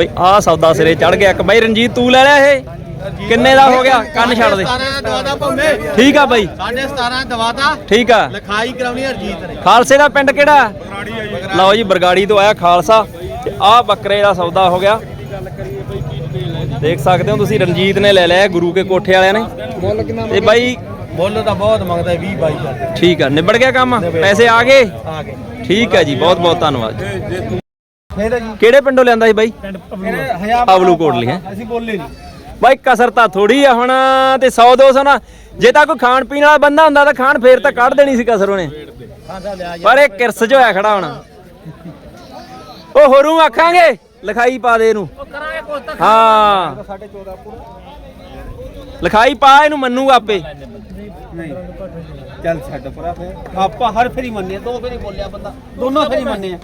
ਬਈ ਆ ਸੌਦਾ ਸਿਰੇ ਚੜ ਗਿਆ। ਇੱਕ ਬਈ ਰਣਜੀਤ ਤੂੰ ਲੈ ਲਿਆ ਇਹ? ਕਿੰਨੇ ਦਾ ਹੋ ਗਿਆ? ਕੰਨ ਛੱਡ ਦੇ। 17 ਦਵਾਦਾ ਭੰਮੇ ਠੀਕ ਆ ਬਈ। ਸਾਢੇ 17 ਦਵਾਦਾ। ਠੀਕ ਆ। ਲਿਖਾਈ ਕਰਾਉਣੀ ਹਰਜੀਤ ਨੇ। ਖਾਲਸੇ ਦਾ ਪਿੰਡ ਕਿਹੜਾ? ਲਓ ਜੀ ਬਰਗਾੜੀ ਤੋਂ ਆਇਆ ਖਾਲਸਾ। ਤੇ ਆਹ ਬੱਕਰੇ ਦਾ ਸੌਦਾ ਹੋ ਗਿਆ। ਦੇਖ ਸਕਦੇ ਹੋ ਤੁਸੀਂ ਰਣਜੀਤ ਨੇ ਲੈ ਲਿਆ ਗੁਰੂ ਕੇ ਕੋਠੇ ਵਾਲਿਆਂ ਨੇ। ਮੁੱਲ ਕਿੰਨਾ ਤੇ ਬਾਈ ਮੁੱਲ ਤਾਂ ਬਹੁਤ ਮੰਗਦਾ 20 22 ਦਾ। ਠੀਕ ਆ ਨਿਬੜ ਗਿਆ ਕੰਮ? ਪੈਸੇ ਆ ਗਏ? ਆ ਗਏ। ਠੀਕ ਹੈ ਜੀ ਬਹੁਤ ਬਹੁਤ ਧੰਨਵਾਦ। ਫੇਰ ਜੀ। ਕਿਹੜੇ ਪਿੰਡੋਂ ਲਿਆਂਦਾ ਸੀ ਬਾਈ? ਹਜ਼ਾਰ ਪਵਲੂ। ਕੋਟਲੀ ਹੈ? ਅਸੀਂ ਬੋਲੇ ਨਹੀਂ। ਬਾਈ ਕਸਰ ਤਾਂ ਥੋੜੀ ਆ ਹੁਣ ਤੇ 100 200 ਨਾ ਜੇ ਤਾਂ ਕੋਈ ਖਾਣ ਪੀਣ ਵਾਲਾ ਬੰਦਾ ਹੁੰਦਾ ਤਾਂ ਖਾਣ ਫੇਰ ਤਾਂ ਕੱਢ ਦੇਣੀ ਸੀ ਕਸਰ ਉਹਨੇ। ਪਰ ਇਹ ਕਿਰਸ ਚ ਹੋਇਆ ਖੜਾ ਹੁਣ। ਉਹ ਹੋਰੂ ਆਖਾਂਗੇ ਲਿਖਾਈ ਪਾ ਦੇ ਇਹਨੂੰ। ਹਾਂ। ਲਿਖਾਈ ਪਾ ਇਹਨੂੰ ਮੰਨੂਗਾ ਆਪੇ। ਨਹੀਂ ਚੱਲ ਛੱਡ ਪਰਾ ਫੇਰ। ਆਪਾਂ ਹਰ ਫੇਰੀ ਮੰਨੇ ਦੋ ਫੇਰੀ ਬੋਲਿਆ ਬੰਦਾ। ਦੋਨੋਂ ਫੇਰੀ ਮੰਨੇ ਆ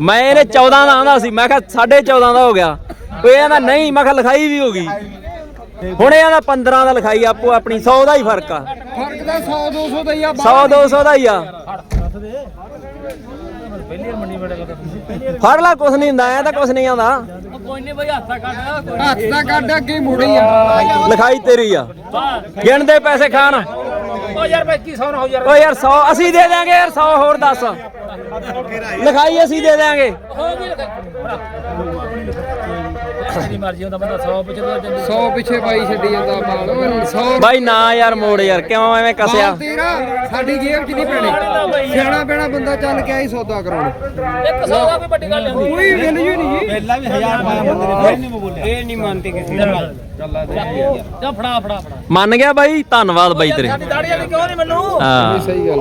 ਮੈਂ ਇਹਨੇ 14 ਦਾ ਆਂਦਾ ਸੀ ਮੈਂ ਕਿਹਾ 14.5 ਦਾ ਹੋ ਗਿਆ। ਉਹ ਇਹ ਕਹਿੰਦਾ ਨਹੀਂ ਮੈਂ ਕਿਹਾ ਲਿਖਾਈ ਵੀ ਹੋ ਗਈ। ਹੁਣ ਇਹ ਕਹਿੰਦਾ 15 ਦਾ ਲਿਖਾਈ ਆਪੋ ਆਪਣੀ 100 ਦਾ ਹੀ ਫ਼ਰਕ ਆ। ਫ਼ਰਕ ਤਾਂ 100 200 ਦਾ ਹੀ ਆ 100 200 ਦਾ ਹੀ ਆ। ਫੜ ਲਾ ਕੁਛ ਨਹੀਂ ਹੁੰਦਾ ਐ ਤਾਂ ਕੁਛ ਨਹੀਂ ਆਉਂਦਾ ਹੱਥ ਦਾ ਕੱਢ ਅੱਗੇ ਮੁੜੀ ਆ ਲਿਖਾਈ ਤੇਰੀ ਆ। ਗਿਣਦੇ ਪੈਸੇ ਖਾਣ। ਓ ਯਾਰ 2500 ਨਾ ਹੋ ਯਾਰ। ਓ ਯਾਰ 100 ਅਸੀਂ ਦੇ ਦਿਆਂਗੇ ਯਾਰ 100 ਹੋਰ ਦੱਸ। ਲਿਖਾਈ ਅਸੀਂ ਦੇ ਹੋ ਗਈ। ਤੇਰੀ ਮਰਜ਼ੀ ਹੁੰਦਾ ਬੰਦਾ 100 ਪਿੱਛੇ ਦੋ ਜਾਂਦੇ 100 ਪਿੱਛੇ ਬਾਈ ਛੱਡੀ ਜਾਂਦਾ ਮਾਲ 100 ਬਾਈ ਨਾ ਯਾਰ ਮੋੜ ਯਾਰ ਕਿਉਂ ਐਵੇਂ ਕਸਿਆ? ਤੇਰਾ ਸਾਡੀ ਜੇਬ 'ਚ ਨਹੀਂ ਪੈਣੀ। ਸਿਆਣਾ ਪੈਣਾ ਬੰਦਾ ਚੱਲ ਕੇ ਆਈ ਸੌਦਾ ਕਰਾਉਣ। 100 ਦਾ ਕੋਈ ਵੱਡੀ ਗੱਲ ਨਹੀਂ ਹੁੰਦੀ। ਕੋਈ ਗੱਲ ਹੀ ਨਹੀਂ। ਪਹਿਲਾਂ ਵੀ 1000 ਪਾਇਆ ਬੰਦੇ ਨੇ ਫਿਰ ਨਹੀਂ ਬੋਲਿਆ। ਇਹ ਨਹੀਂ ਮੰਨਦੇ ਕਿਸੇ ਜਾ ਫੜਾ ਫੜਾ ਫੜਾ। ਮੰਨ ਗਿਆ ਬਾਈ ਧੰਨਵਾਦ ਬਾਈ ਤੇਰੇ। ਸਾਡੀ ਦਾੜੀ ਵਾਲੀ ਕਿਉਂ ਨਹੀਂ ਮੈਨੂੰ? ਹਾਂ। ਸਹੀ ਗੱਲ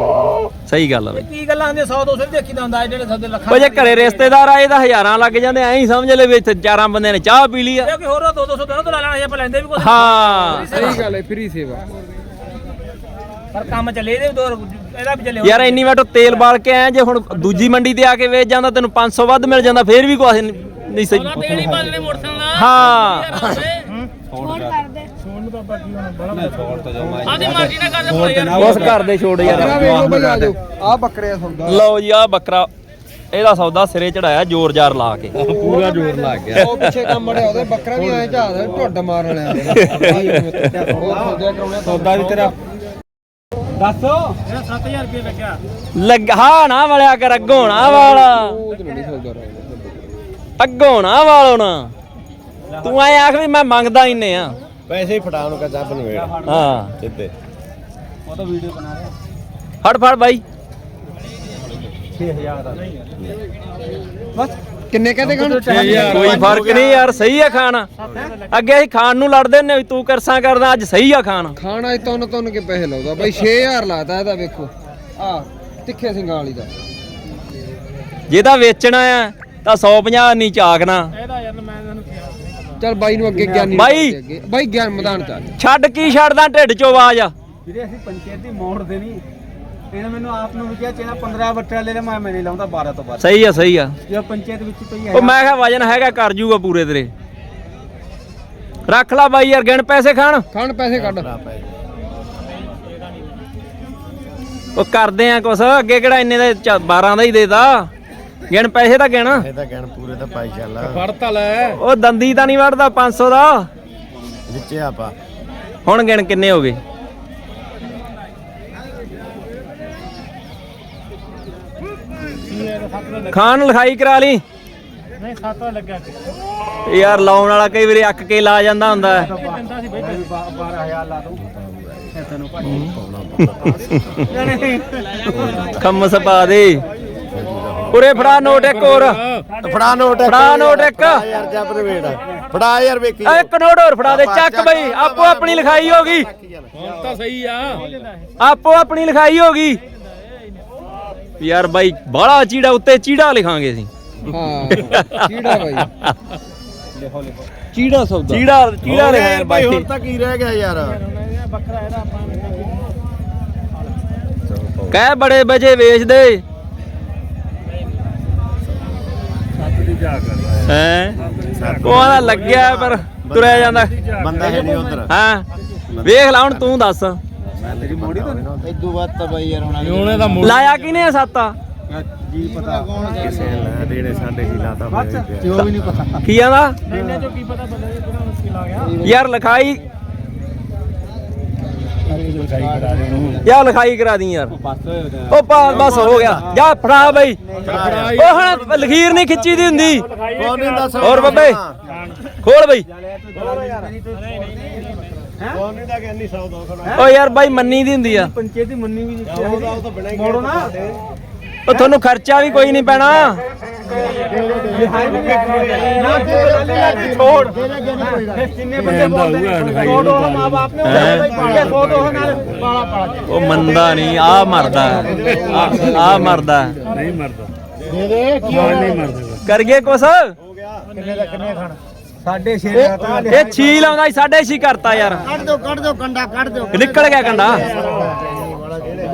ਸਹੀ ਬਾਈ। ਕੀ ਗੱਲਾਂ ਆਂਦੇ 100 200 ਦੇਖੀ ਦਾ ਹੁੰਦਾ ਜਿਹੜੇ ਸੌਦੇ ਲੱਖਾਂ ਉਹ ਜੇ ਘਰੇ ਰਿਸ਼ਤੇਦਾਰ ਆਏ ਤਾਂ ਹਜ਼ਾਰਾਂ ਲੱਗ ਜਾਂਦੇ ਐਂ ਹੀ ਸਮਝ ਲੈ ਵੀ ਇੱਥੇ ਚਾਰਾਂ ਬੰਦਿਆਂ ਨੇ ਚਾਹ ਪੀ ਲਈ ਆ। ਜੇ ਕੋਈ ਹੋਰ 2 200 ਦੋਨੋਂ ਤੋਂ ਲੈ ਲੈਣਾ ਸੀ ਆਪਾਂ ਲੈਂਦੇ ਵੀ ਕੁਝ ਹਾਂ। ਸਹੀ ਗੱਲ ਹੈ ਫ੍ਰੀ ਸੇਵਾ। ਪਰ ਕੰਮ ਚੱਲੇ ਇਹਦੇ ਦੋ ਇਹਦਾ ਵੀ ਚੱਲੇ ਯਾਰ ਇੰਨੀ ਵਾਰ ਤੇਲ ਬਾਲ ਕੇ ਆਇਆ ਜੇ ਹੁਣ ਦੂਜੀ ਮੰਡੀ ਤੇ ਆ ਕੇ ਵੇਚ ਜਾਂਦਾ ਤੈਨੂੰ 500 ਵੱਧ ਮਿਲ ਜਾਂਦਾ ਫੇਰ ਵੀ ਕੁਛ ਨਹੀਂ ਸਹੀ। ਤੇਲ ਹੀ ਬਾਲਣੇ ਮੋਟਰਸਾਈਕਲ ਨਾਲ ਹਾਂ ਫੋਨ ਕਰਦੇ ਆਦੀ ਮਰਜ਼ੀ ਨਾਲ ਕਰਦੇ ਫੋਨ ਯਾਰ। ਉਸ ਘਰ ਦੇ ਛੋੜ ਯਾਰ ਆ ਵੇਖ ਲਓ ਬੱਕਰੇ ਦਾ ਸੌਦਾ ਜੀ ਆ ਬੱਕਰਾ। ਇਹਦਾ ਸੌਦਾ ਸਿਰੇ ਚੜਾਇਆ ਜ਼ੋਰ ਜ਼ਾਰ ਲਾ ਕੇ। ਪੂਰਾ ਜ਼ੋਰ ਲੱਗ ਗਿਆ ਉਹ ਪਿੱਛੇ ਕੰਮ ਮੜਿਆ ਉਹਦੇ ਬੱਕਰਾ ਵੀ ਐਂ ਝਾਦਾ ਢੁੱਡ ਮਾਰਨ ਵਾਲਿਆ ਉਹ ਸੌਦਾ ਕਰਾਉਣਾ ਸੌਦਾ ਵੀ ਤੇਰਾ। ਦੱਸ। 7000 ਰੁਪਏ ਲੱਗਿਆ ਲੱਗਾ ਨਾ ਵਲਿਆ ਕਰ ਅੱਗੋਂ ਨਾ ਵਾਲਾ। ਅੱਗੋਂ ਨਾ ਵਾਲੋ ਨਾ। ਤੂੰ ਐ ਆਖ ਵੀ ਮੈਂ ਮੰਗਦਾ ਇੰਨੇ ਆ। ਪੈਸੇ ਹੀ ਫਟਾਉਣ ਕਾ ਜੱਬ ਨੂੰ ਵੇੜ ਹਾਂ। ਸਿੱਧੇ। ਫੜ ਫੜ ਬਾਈ। ਕਿੰਨੇ ਕਹਿੰਦੇ ਕਹਣ ਕੋਈ ਫ਼ਰਕ ਨਹੀਂ ਯਾਰ ਸਹੀ ਆ ਖਾਣ। ਅੱਗੇ ਅਸੀਂ ਖਾਣ ਨੂੰ ਲੜਦੇ ਨੇ ਤੂੰ ਕਰਸਾਂ ਕਰਦਾ ਅੱਜ ਸਹੀ ਆ ਖਾਣ। ਖਾਣਾ ਇਹ ਤੁੰਨ ਤੁੰਨ ਕੇ ਪੈਸੇ ਲਾਉਂਦਾ। ਬਾਈ 6000 ਲਾਤਾ ਇਹਦਾ ਵੇਖੋ। ਆ ਤਿੱਖੇ ਸਿੰਘਾਂ ਵਾਲੀ ਦਾ। ਜੇ ਤਾਂ ਵੇਚਣਾ ਆ ਤਾਂ 150 ਨਹੀਂ ਝਾਕਣਾ ਚੱਲ ਬਾਈ ਨੂੰ ਅੱਗੇ ਗਿਆਨੀ ਨੂੰ ਬਾਈ। ਕਰਦੇ ਅੱਗੇ। ਬਾਈ ਗਿਆਨ ਮੈਦਾਨ ਚ ਆ ਜਾ। ਛੱਡ ਕੀ ਛੱਡਦਾ ਢਿੱਡ ਚੋਂ ਆਵਾਜ਼? ਆ ਵੀਰੇ ਅਸੀਂ ਪੰਚਾਇਤੀ ਮੋੜ ਦੇ ਨਹੀਂ ਇਹਨੇ ਮੈਨੂੰ ਆਪ ਨੂੰ ਵੀ ਕਿਹਾ ਚੇਨਾ 15 ਬੱਟਾ ਲੈ ਲੈ ਮੈਂ ਮੈਂ ਨਹੀਂ ਲਾਉਂਦਾ 12 ਤੋਂ ਬਾਅਦ ਸਹੀ ਆ ਸਹੀ ਆ। ਜੇ ਪੰਚਾਇਤ ਵਿੱਚ ਪਈ ਹੈ ਉਹ ਮੈਂ ਕਿਹਾ ਵਜਨ ਹੈਗਾ ਕਰ ਜੂਗਾ ਪੂਰੇ ਤੇਰੇ। ਰੱਖ ਲਾ ਬਾਈ ਯਾਰ ਗਿਣ ਪੈਸੇ ਖਾਣ। ਖਾਣ ਪੈਸੇ ਕੱਢ। ਉਹ ਕਰਦੇ ਆ ਕੁਛ ਅੱਗੇ ਕਿਹੜਾ ਇੰਨੇ ਦਾ 12 ਦਾ ਹੀ ਦੇਦਾ ਗਿਣ ਪੈਸੇ ਤਾਂ ਗਿਣ। ਇਹ ਤਾਂ ਪੂਰੇ ਤਾਂ ਪਾਈ ਚੱਲ ਫੜਤਾ ਲੈ। ਉਹ ਦੰਦੀ ਤਾਂ ਨਹੀਂ ਵੜਦਾ 500 ਦਾ। ਵਿੱਚੇ ਆਪਾਂ। ਹੁਣ ਗਿਣ ਕਿੰਨੇ ਹੋ ਗਏ? ਖਾਨ ਲਿਖਾਈ ਕਰਾ ਲਈ। ਨਹੀਂ 7 ਲੱਗਿਆ ਯਾਰ ਲਾਉਣ ਵਾਲਾ ਕਈ ਵਾਰੀ ਅੱਕ ਕੇ ਲਾ ਜਾਂਦਾ ਹੁੰਦਾ। ਹੈ। ਦਿੰਦਾ ਸੀ ਬਈ। 12000 ਲਾ ਦੂੰ ਖੰਮਸ ਪਾ ਦੇ। ਉਰੇ ਫੜਾ ਨੋਟ ਇੱਕ ਹੋਰ। ਫੜਾ ਨੋਟ ਫੜਾ ਨੋਟ ਇੱਕ। ਯਾਰ ਜੱਬ ਨੂੰ ਵੇੜ। ਫੜਾ ਯਾਰ ਵੇਖੀ। ਆ ਇੱਕ ਨੋਟ ਹੋਰ ਫੜਾ ਦੇ। ਚੱਕ ਬਈ ਆਪੋ ਆਪਣੀ ਲਿਖਾਈ ਹੋ ਗਈ। ਤਾਂ ਸਹੀ ਆ। ਆਪੋ ਆਪਣੀ ਲਿਖਾਈ ਹੋ ਗਈ। ਯਾਰ ਬਾਈ ਬਾਹਲਾ ਚੀੜਾ ਉੱਤੇ ਚੀੜਾ ਲਿਖਾਂਗੇ ਅਸੀਂ। ਹਾਂ ਚੀੜਾ ਬਾਈ। ਚੀੜਾ ਸੌਦਾ। ਚੀੜਾ ਚੀੜਾ ਲਿਖਾਇਆ ਭਾਈ ਬਾਈ। ਹੋਰ ਤਾਂ ਕੀ ਰਹਿ ਗਿਆ ਯਾਰ। ਕਹਿ ਬੜੇ ਵਜੇ ਵੇਚ ਹੈ। ਉਹਦਾ ਲੱਗਿਆ ਪਰ ਤੁਰਿਆ ਜਾਂਦਾ। ਬੰਦਾ ਹੈ ਨਹੀਂ ਉਧਰ। ਹਾਂ। ਵੇਖ ਲਾ ਹੁਣ ਤੂੰ ਦੱਸ। ਇਦੋਂ ਬਾਅਦ ਤਾਂ ਬਾਈ ਯਾਰ ਹੁਣ ਉਹਨੇ ਦਾ ਲਾਇਆ ਕਿਨੇ ਆ ਸੱਤ? ਜੀ ਪਤਾ ਕਿਸੇ ਨੇ ਲੈ ਦੇਣੇ ਸਾਡੇ ਕੀ ਲਾਤਾ ਬਸ ਜੋ ਵੀ ਨਹੀਂ ਪਤਾ। ਕੀ ਆਂਦਾ? ਇੰਨੇ ਚੋਂ ਕੀ ਪਤਾ ਬੰਦੇ ਨੂੰ ਕਿਹੜਾ ਮੁਸ਼ਕਿਲ ਆ ਗਿਆ। ਯਾਰ ਲਿਖਾਈ ਯਾ ਲਿਖਾਈ ਕਰਾ ਦੀ ਯਾਰ। ਬਸ ਉਹ ਬਸ ਬਸ ਹੋ ਗਿਆ। ਜਾ ਫੜਾ ਬਈ। ਉਹ ਹੁਣ ਲਖੀਰ ਨਹੀਂ ਖਿੱਚੀ ਦੀ ਹੁੰਦੀ। ਕੌਣ ਨਹੀਂ ਦੱਸ। ਹੋਰ ਬੱਬੇ। ਖੋਲ ਬਈ। ਕੌਣ ਨਹੀਂ ਦਾ ਕਹਿੰਦੀ 100 200 ਓ ਯਾਰ ਬਾਈ ਮੰਨੀ ਦੀ ਹੁੰਦੀ ਆ। ਪੰਚਾਇਤੀ ਮੰਨੀ ਵੀ ਨਹੀਂ ਉਹ ਤਾਂ ਬਣਾ ਹੀ ਮੋੜੋ ਨਾ। ਉਹ ਤੁਹਾਨੂੰ ਖਰਚਾ ਵੀ ਕੋਈ ਨਹੀਂ ਪੈਣਾ। ਨਾ ਛੋੜ ਕਿੰਨੇ ਬੰਦੇ ਬੋਲਦੇ ਛੋੜ ਉਹ ਮਾਂ ਬਾਪ ਨੇ ਹੈਂ? ਉਹ ਸੋ ਦੋ ਨਾਲ ਪਾਲਾ ਪਾਲਾ ਉਹ ਮੰਨਦਾ ਨਹੀਂ ਆ ਮਰਦਾ। ਆ ਮਰਦਾ। ਨਹੀਂ ਮਰਦਾ। ਦੇ ਦੇ ਕੀ ਨਹੀਂ ਮਰਦਾ। ਕਰੀਏ ਕੁਛ? ਕਿੰਨੇ ਦਾ ਕਿੰਨੇ ਖਾਣ? ਸਾਡੇ ਛੇ ਦਾ ਤਾਂ ਇਹ ਛੀ ਲਾਉਂਦਾ ਸੀ, ਸਾਢੇ ਛੀ ਕਰਤਾ ਯਾਰ। ਕੱਢ ਦਿਓ ਕੱਢ ਦਿਓ ਕੰਡਾ ਕੱਢ ਦਿਓ ਨਿਕਲ ਗਿਆ ਕੰਡਾ।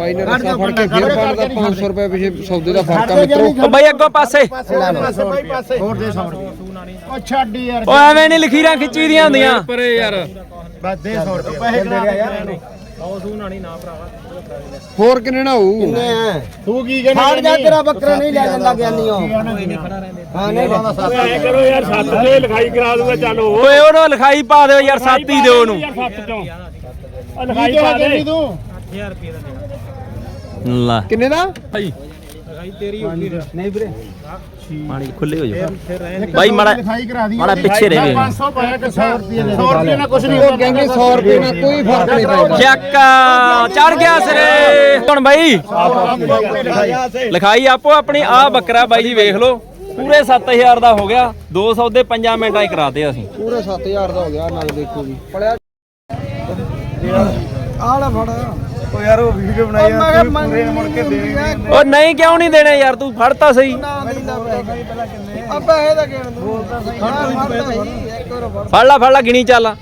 ਬਾਈ ਨੇ ਰਸਾ ਫੜ ਕੇ ਫਿਰ ਪਾਲਦਾ 500 ਰੁਪਏ ਪਿਛੇ ਸੌਦੇ ਦਾ ਫ਼ਰਕ ਆ ਮਿੱਤਰੋ। ਉਹ ਬਾਈ ਅੱਗੋਂ ਪਾਸੇ। ਪਾਸੇ ਬਾਈ ਪਾਸੇ। ਹੋਰ ਦੇ 100 ਰੁਪਏ। ਉਹ ਛੱਡ ਯਾਰ। ਉਹ ਐਵੇਂ ਨਹੀਂ ਲਖੀਰਾਂ ਖਿੱਚੀ ਦੀਆਂ ਹੁੰਦੀਆਂ। ਪਰੇ ਯਾਰ। ਬਸ ਦੇ 100 ਰੁਪਏ। ਪੈਸੇ ਕਿੰਨੇ ਦੇ ਯਾਰ। ਹੋਰ ਕਿੰਨੇ ਨਾ ਹੋਊ? ਤੂੰ ਕੀ ਕਹਿੰਦਾ ਫੜ ਜਾ ਤੇਰਾ ਬੱਕਰਾ ਨਹੀਂ ਲੈ ਜਾਂਦਾ ਗਿਆਨੀ ਉਹ। ਹਾਂ ਨਹੀਂ ਐ ਕਰੋ ਯਾਰ ਸੱਤ ਤੇ ਲਿਖਾਈ ਕਰਾ ਦੂੰਗਾ ਚਲੋ ਓਏ ਉਹਨੂੰ ਲਿਖਾਈ ਪਾ ਦਿਓ ਯਾਰ ਸੱਤ ਹੀ ਦਿਓ ਉਹਨੂੰ। ਲਿਖਾਈ ਪਾ ਦੇ। ਤੂੰ? ਲਾ। ਕਿੰਨੇ ਦਾ? ਨਹੀਂ ਵੀਰੇ। ਮਾੜੀ ਖੁੱਲੇ ਹੋ ਜਾ ਬਾਈ ਮਾੜਾ ਲਿਖਾਈ ਕਰਾ ਦੀ। ਮਾੜਾ ਪਿੱਛੇ ਰਹਿ ਗਏ 500 ਪਾਇਆ ਕਿ 100 ਰੁਪਏ ਦੇ 100 ਰੁਪਏ ਨਾਲ ਕੁਝ ਨਹੀਂ ਉਹ ਕਹਿੰਦੇ 100 ਰੁਪਏ ਨਾਲ ਕੋਈ ਫ਼ਰਕ ਨਹੀਂ ਪੈਂਦਾ। ਚੱਕ ਚੜ ਗਿਆ ਸਿਰੇ। ਹੁਣ ਬਾਈ ਲਿਖਾਈ ਆਪੋ ਆਪਣੀ ਆ ਬੱਕਰਾ ਬਾਈ ਜੀ ਵੇਖ ਲਓ। ਪੂਰੇ 7000 ਦਾ ਹੋ ਗਿਆ। 200 ਦੇ 5 ਮਿੰਟਾਂ ਹੀ ਕਰਾਤੇ ਅਸੀਂ। ਪੂਰੇ 7000 ਦਾ ਹੋ ਗਿਆ ਨਾਲ ਦੇਖੋ ਜੀ। ਪੜਿਆ ਆਲਾ ਫੜ। ਉਹ ਯਾਰ ਉਹ ਵੀਡੀਓ ਬਣਾਈ ਆ ਤੂੰ ਪੂਰੇ ਮੁੜ ਕੇ ਦੇਣੀ ਉਹ ਨਹੀਂ ਕਿਉਂ ਨਹੀਂ ਦੇਣੇ ਯਾਰ ਤੂੰ ਫੜਤਾ ਸਹੀ। ਅੱਬਾ ਦੂੰ ਫੜ ਫੜ। ਲਾ ਫੜ ਲਾ ਗਿਣੀ ਚੱਲ।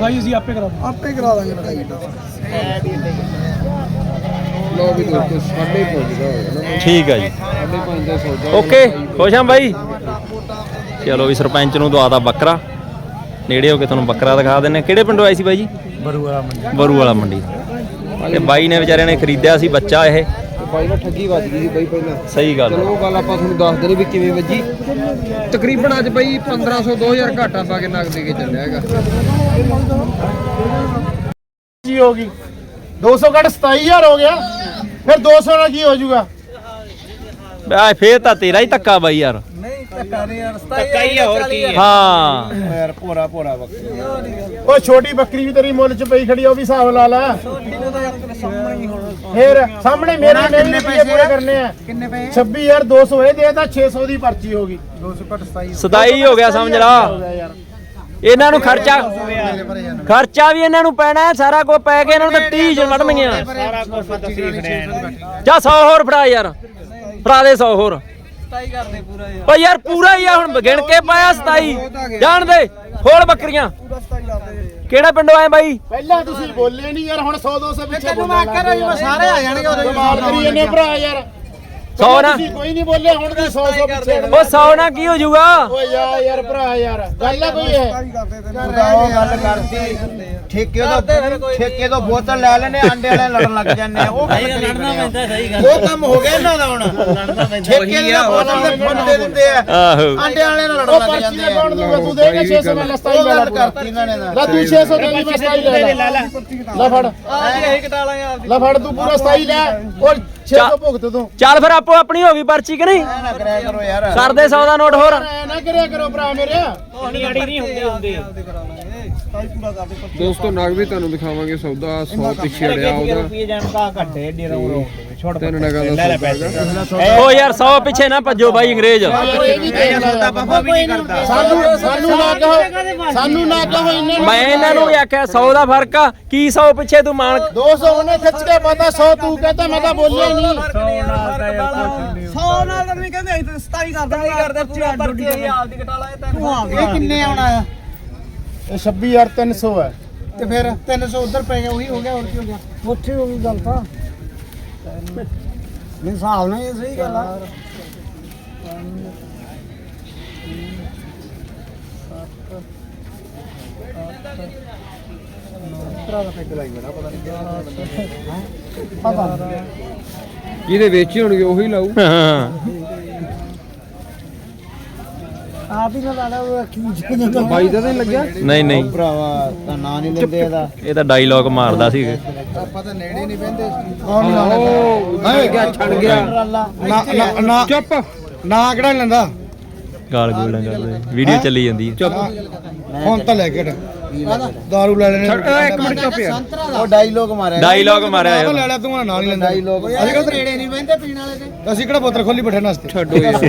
ਭਾਈ ਅਸੀਂ ਆਪੇ ਕਰਾ ਆਪੇ ਕਰਾ ਦਾਂਗੇ ਲੜਾਈ। ਲੋ ਵੀ ਦੋਸਤੋ ਸਾਡੇ ਹੀ ਪਹੁੰਚਦਾ ਹੋਇਆ ਨਾ। ਠੀਕ ਆ ਜੀ। ਸਾਡੇ ਪੰਜ ਦਾ ਸੌਦਾ ਓਕੇ ਖੁਸ਼ ਹਾਂ ਬਾਈ? ਚਲੋ ਵੀ ਸਰਪੰਚ ਨੂੰ ਦਵਾਤਾ ਬੱਕਰਾ। ਨੇੜੇ ਹੋ ਕੇ ਤੁਹਾਨੂੰ ਬੱਕਰਾ ਦਿਖਾ ਦਿੰਨੇ ਕਿਹੜੇ ਪਿੰਡੋਂ ਆਏ ਸੀ ਬਾਈ ਜੀ? ਬਰੂ ਵਾਲਾ ਮੰਡੀ। ਬਰੂ ਵਾਲਾ ਮੰਡੀ ਤੇ। ਬਾਈ ਨੇ ਵਿਚਾਰਿਆਂ ਨੇ ਖਰੀਦਿਆ ਸੀ ਬੱਚਾ ਇਹ। ਬਾਈ ਨਾਲ ਠੱਗੀ ਵੱਜ ਗਈ ਸੀ ਬਾਈ ਪਹਿਲਾਂ। ਸਹੀ ਗੱਲ ਚਲੋ ਉਹ ਗੱਲ ਆਪਾਂ ਤੁਹਾਨੂੰ ਦੱਸ ਦੇਣੀ ਵੀ ਕਿਵੇਂ ਵੱਜੀ। ਤਕਰੀਬਨ ਅੱਜ ਬਾਈ 1500 2000 ਘਾਟਾ ਪਾ ਕੇ ਨਗ ਦੇ ਕੇ ਚੱਲਿਆ ਹੈਗਾ। ਕੀ ਹੋ ਗਈ। 200 ਘੱਟ 27000 ਹੋ ਗਿਆ। ਫਿਰ 200 ਨਾਲ ਕੀ ਹੋ ਜਾਊਗਾ? ਆ ਫੇਰ ਤਾਂ ਤੇਰਾ ਹੀ ਧੱਕਾ ਬਾਈ ਯਾਰ। ਨਹੀਂ ਧੱਕਾ ਨਹੀਂ ਯਾਰ ਧੱਕਾ ਹੀ ਆ ਹੋਰ ਕੀ ਹਾਂ। ਯਾਰ ਭੋਰਾ ਭੋਰਾ ਬੱਕਰੀ ਉਹ ਛੋਟੀ ਬੱਕਰੀ ਵੀ ਤੇਰੀ ਮੁੱਲ ਚ ਪਈ ਖੜੀ ਉਹ ਵੀ ਹਿਸਾਬ ਲਾ ਲਾ। ਫੇਰ ਸਾਹਮਣੇ ਮੇਰੇ ਰੁਪਏ ਪੂਰੇ ਕਰਨੇ ਆ। ਕਿੰਨੇ ਪਏ 26200 ਇਹ ਦੇ ਤਾਂ 600 ਦੀ ਪਰਚੀ ਹੋ ਗਈ। 200 ਘੱਟ 27 ਸਦਾਈ ਹੋ ਗਿਆ ਸਮਝ ਲਾ। ਇਹਨਾਂ ਨੂੰ ਖਰਚਾ ਖਰਚਾ ਵੀ ਇਹਨਾਂ ਨੂੰ ਪੈਣਾ ਹੈ, ਸਾਰਾ ਕੁਝ ਪੈ ਕੇ ਇਹਨਾਂ ਨੂੰ ਤਾਂ 30 ਚ ਕੱਢਣਗੀਆਂ ਸਾਰਾ ਕੁਝ ਤਸਰੀਫ ਨੇ। ਜਾ 100 ਹੋਰ ਫੜਾ ਯਾਰ ਫੜਾ ਦੇ 100 ਹੋਰ। 27 ਕਰਦੇ ਪੂਰਾ ਯਾਰ। ਓ ਯਾਰ ਪੂਰਾ ਹੀ ਆ ਹੁਣ ਗਿਣ ਕੇ ਪਾਇਆ 27 ਜਾਣ ਦੇ ਖੋਲ ਬੱਕਰੀਆਂ। ਕਿਹੜਾ ਪਿੰਡੋਂ ਆਏ ਬਾਈ? ਪਹਿਲਾਂ ਤੁਸੀਂ ਬੋਲੇ ਨਹੀਂ ਯਾਰ ਹੁਣ 100 200 ਪਿੱਛੇ ਤੈਨੂੰ ਮੈਂ ਸਾਰੇ ਆ ਜਾਣਗੇ ਉਹਦੇ ਕਰੀ ਜਾਂਦੇ ਭਰਾ ਯਾਰ। ਸੌ ਨਾ। ਤੁਸੀਂ ਕੋਈ ਨਹੀਂ ਬੋਲੇ ਹੁਣ ਤੁਸੀਂ 100 100 ਪਿੱਛੇ ਓ 100 ਨਾ ਕੀ ਹੋ ਜਾਊਗਾ? ਓਏ ਯਾਰ ਯਾਰ ਭਰਾ ਯਾਰ ਗੱਲ ਆ ਕੋਈ ਹੈ? ਉਹ ਗੱਲ ਕਰਦੀ। ਠੇਕੇ ਤੋਂ ਠੇਕੇ ਤੋਂ ਬੋਤਲ ਲੈ ਲੈਣੇ ਆਂਡੇ ਵਾਲੇ ਲੜਨ ਲੱਗ ਜਾਂਦੇ ਆ। ਉਹ ਗੱਲ ਲੜਨਾ ਪੈਂਦਾ ਸਹੀ ਗੱਲ। ਉਹ ਕੰਮ ਹੋ ਗਿਆ ਇਹਨਾਂ ਦਾ ਹੁਣ। ਲੜਨਾ ਪੈਂਦਾ ਠੇਕੇ ਦੀ ਬੋਤਲ ਦੇ ਫੁੱਲ ਦੇ ਦਿੰਦੇ ਆ। ਆਹੋ। ਆਂਡੇ ਵਾਲੇ ਨਾਲ ਉਹ ਲੜਨ ਲੱਗ ਪਰਚੀ ਜਾਂਦੇ ਦਾ ਆ। ਕੌਣ ਦੂਗਾ ਤੂੰ ਦੇਗਾ 600 ਮੈਂ ਲਸਤਾਈ ਉਹ ਲੈ ਗੱਲ ਕਰਤੀ ਇਹਨਾਂ ਨੇ ਨਾ। ਲੈ ਤੂੰ 600 ਦੇ ਲਈ ਮੈਂ 27 ਲੈ ਲੈ ਲੈ ਫੜ। ਆ ਜੀ ਇਹ ਕਟਾ ਲਾਂਗੇ ਆਪਦੀ। ਲੈ ਫੜ ਤੂੰ ਪੂਰਾ 27 ਲੈ। ਔਰ 600 ਭੁਗਤ ਤੂੰ। ਚੱਲ ਫਿਰ ਆਪੋ ਆਪਣੀ ਹੋ ਗਈ ਪਰਚੀ ਕਿ ਨਹੀਂ? ਐ ਨਾ ਕਰਿਆ ਕਰੋ ਯਾਰ। ਕਰਦੇ 100 ਦਾ ਨੋਟ ਹੋਰ। ਐ ਨਾ ਕਰਿਆ ਕਰੋ ਭਰਾ ਮੇਰੇ। ਨਹੀਂ ਨਹੀਂ ਦੋਸਤੋ ਨਗ ਵੀ ਤੁਹਾਨੂੰ ਦਿਖਾਵਾਂਗੇ ਸੌਦਾ 100 ਪਿੱਛੇ ਅੜਿਆ ਉਹਦਾ। ਰੁਪਏ ਜਾਣ ਕਾ ਘੱਟੇ ਡੇਰਾ ਉਹ ਛੋੜ ਤਿੰਨ ਨਗਾਂ ਦਾ ਸੌਦਾ ਹੈਗਾ ਓ ਯਾਰ 100 ਪਿੱਛੇ ਨਾ ਭੱਜੋ ਬਾਈ ਅੰਗਰੇਜ਼। ਇਹ ਵੀ ਤੇਲ ਸੌਦਾ ਬਾਬਾ ਵੀ ਨਹੀਂ ਕਰਦਾ। ਸਾਨੂੰ ਸਾਨੂੰ ਨਾ ਕਹੋ ਸਾਨੂੰ ਨਾ ਕਹੋ ਇੰਨੇ ਨੂੰ ਮੈਂ ਇਹਨਾਂ ਨੂੰ ਵੀ ਆਖਿਆ 100 ਦਾ ਫ਼ਰਕ ਆ ਕੀ 100 ਪਿੱਛੇ ਤੂੰ ਮਾਨ 200 ਉਹਨੇ ਖਿੱਚ ਕੇ ਪਤਾ 100 ਤੂੰ ਕਹਤਾ ਮੈਂ ਤਾਂ ਬੋਲਿਆ ਹੀ ਨਹੀਂ। 100 ਨਾਲ ਤਾਂ ਨਹੀਂ ਕਹਿੰਦੇ ਅਸੀਂ 27 ਕਰ ਦਾਂਗੇ ਕਰਦੇ ਪੂਰਾ ਅਸੀਂ ਆਪਦੀ ਕਟਾ ਲਾਂਗੇ ਤੈਨੂੰ ਇਹ ਕਿੰਨੇ ਆਉਣਾ ਆ? ਇਹ 26300 ਹੈ। ਤੇ ਫਿਰ 300 ਉਧਰ ਪੈ ਗਿਆ ਉਹੀ ਹੋ ਗਿਆ ਹੋਰ ਕੀ ਹੋ ਗਿਆ? ਉੱਥੇ ਹੋ ਗਈ ਗੱਲ ਤਾਂ। ਨਹੀਂ ਹਿਸਾਬ ਨਾਲ ਇਹ ਸਹੀ ਗੱਲ ਆ। ਇਹਦੇ ਵਿੱਚ ਹੀ ਹੋਣਗੇ ਉਹੀ ਲਾਊ। ਹਾਂ ਬਾਈ ਦਾ ਤਾਂ ਨਹੀਂ ਲੱਗਿਆ? ਨਹੀਂ ਨਹੀਂ। ਭਰਾਵਾ ਤਾਂ ਨਾਂ ਨਹੀਂ ਲੈਂਦੇ ਇਹਦਾ। ਇਹ ਤਾਂ ਡਾਇਲੌਗ ਮਾਰਦਾ ਸੀ। ਆਪਾਂ ਤਾਂ ਨੇੜੇ ਨਹੀਂ ਬਹਿੰਦੇ। ਉਹ ਛੱਡ ਗਿਆ ਛੱਡ ਗਿਆ। ਨਾ ਨਾ ਨਾ। ਚੁੱਪ। ਨਾ ਕਿਹੜਾ ਲੈਂਦਾ? ਗਾਲ ਗੋਲਾਂ ਕਰਦੇ। ਵੀਡੀਓ ਚੱਲੀ ਜਾਂਦੀ ਹੈ। ਹੁਣ ਤਾਂ ਲੈ ਕੇ ਦਾਰੂ ਲੈ ਲੈਣੇ। ਇੱਕ ਮਿੰਟ ਚੁੱਪ ਯਾਰ ਉਹ ਡਾਇਲੋਗ ਮਾਰਿਆ। ਡਾਇਲੌਗ ਮਾਰਿਆ ਲੈ ਯਾਰ। ਲੈ ਤੂੰ ਨਾਲ ਹੀ ਲੈਂਦਾ। ਡਾਇਲੋਗ ਅਸੀਂ ਕਿਹੜਾ ਨੇੜੇ ਨਹੀਂ ਬਹਿੰਦੇ ਪੀਣ ਵਾਲੇ ਤੇ। ਅਸੀਂ ਕਿਹੜਾ ਬੋਤਲ ਖੋਲੀ ਬੈਠੇ ਨਾਸਤੇ ਛੱਡੋ ਯਾਰ।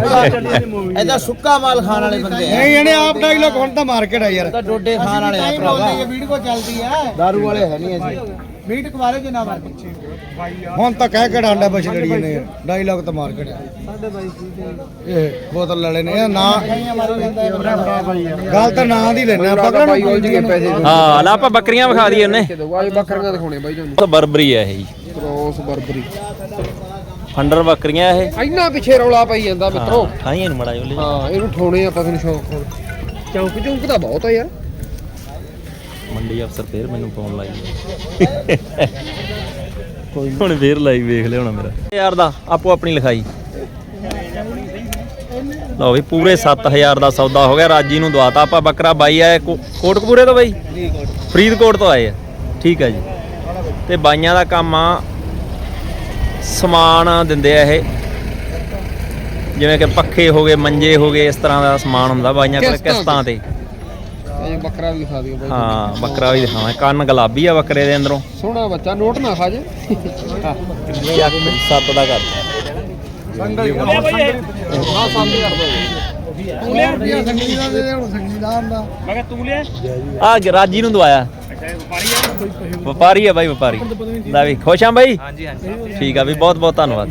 ਇਹਦਾ ਸੁੱਕਾ ਮਾਲ ਖਾਣ ਵਾਲੇ ਬੰਦੇ ਆ। ਨਹੀਂ ਇਹਨੇ ਆਪ ਡਾਇਲੋਗ ਹੁਣ ਤਾਂ ਮਾਰਕੀਟ ਆ ਯਾਰ। ਤਾਂ ਡੋਡੇ ਖਾਣ ਵਾਲੇ ਆ ਭਰਾਵਾ। ਵੀਡੀਓ ਚੱਲਦੀ ਆ। ਦਾਰੂ ਵਾਲੇ ਹੈ ਨਹੀਂ ਅਸੀਂ ਮੀਟ ਕੁਵਾਰੇ ਜੇ ਨਾ ਮਾਰ ਹੁਣ ਤਾਂ ਕਹਿ ਕੇ ਡਾਂਡਾ ਬਚ ਲੜੀ ਨੇ ਡਾਇਲੋਗ ਤਾਂ ਮਾਰਕੀਟ ਆ ਸਾਡੇ ਬਾਈ ਇਹ ਬੋਤਲ ਲੈ ਲੈਨੇ ਆ ਨਾ ਗੱਲ ਤਾਂ ਨਾਂ ਦੀ ਲੈਣੇ ਆਪਾਂ ਬਾਈ ਉਹ ਜੀ ਪੈਸੇ ਹਾਂ ਲਾ ਆਪਾਂ ਬੱਕਰੀਆਂ ਵਿਖਾ ਦਈਏ ਉਹਨੇ। ਦੇ ਦੋ ਆਜ ਬੱਕਰੀਆਂ ਦਿਖਾਉਣੇ ਬਾਈ ਤੁਹਾਨੂੰ। ਉਹ ਤਾਂ ਬਰਬਰੀ ਹੈ ਇਹ ਜੀ। ਕ੍ਰੋਸ ਬਰਬਰੀ। ਫੰਡਰ ਬੱਕਰੀਆਂ ਇਹ। ਇੰਨਾ ਪਿੱਛੇ ਰੌਲਾ ਪਈ ਜਾਂਦਾ ਮਿੱਤਰੋ। ਖਾਈਆਂ ਨੂੰ ਮੜਾ ਜੋਲੇ ਹਾਂ ਇਹਨੂੰ ਠੋਣੇ ਆਪਾਂ ਤੁਹਾਨੂੰ ਸ਼ੌਕ ਹੁਣ ਚੌਂਕ ਚੌਂਕ ਤਾਂ ਬਹੁਤ ਆ ਯਾਰ। ਮੰਡੀ ਅਫਸਰ ਫੇਰ ਮੈਨੂੰ ਫੋਨ ਲਾਈ। ਕੋਈ ਹੁਣ ਫੇਰ ਲਾਈ ਵੇਖ ਲਿਆ ਹੋਣਾ ਮੇਰਾ। ਯਾਰ ਦਾ ਆਪੋ ਆਪਣੀ ਲਿਖਾਈ। ਲਓ ਵੀ ਪੂਰੇ 7000 ਦਾ ਸੌਦਾ ਹੋ ਗਿਆ ਰਾਜੀ ਨੂੰ ਦਵਾਤਾ ਆਪਾਂ ਬੱਕਰਾ। ਬਾਈ ਆਏ ਕੋਟਕਪੂਰੇ ਤੋਂ ਬਾਈ? ਫਰੀਦਕੋਟ ਤੋਂ ਆਏ ਆ। ਠੀਕ ਆ ਜੀ। ਤੇ ਬਾਈਆਂ ਦਾ ਕੰਮ ਆ ਸਮਾਨ ਦਿੰਦੇ ਆ ਇਹ। ਜਿਵੇਂ ਕਿ ਪੱਖੇ ਹੋ ਗਏ ਮੰਜੇ ਹੋ ਗਏ ਇਸ ਤਰ੍ਹਾਂ ਦਾ ਸਮਾਨ ਹੁੰਦਾ ਬਾਈਆਂ ਕੋਲ ਕਿਸ਼ਤਾਂ ਤੇ। ਇਹ ਬੱਕਰਾ ਵੀ ਦਿਖਾ ਦਿਓ ਬਾਈ ਹਾਂ ਬੱਕਰਾ ਵੀ ਦਿਖਾਵਾਂ। ਕੰਨ ਗੁਲਾਬੀ ਆ ਬੱਕਰੇ ਦੇ ਅੰਦਰੋਂ। ਸੋਹਣਾ ਬੱਚਾ ਨੋਟ ਨਾ ਖਾ ਜੇ। ਸੱਤ ਦਾ ਕਰ ਮੈਂ ਕਿਹਾ ਤੂੰ ਲਿਆ। ਆ ਰਾਜੀ ਨੂੰ ਦਵਾਇਆ। ਵਪਾਰੀ ਆ। ਬਾਈ ਵਪਾਰੀ। ਲੈ ਵੀ ਖੁਸ਼ ਆ ਬਾਈ? ਹਾਂਜੀ ਹਾਂਜੀ। ਠੀਕ ਆ ਵੀ ਬਹੁਤ ਬਹੁਤ ਧੰਨਵਾਦ।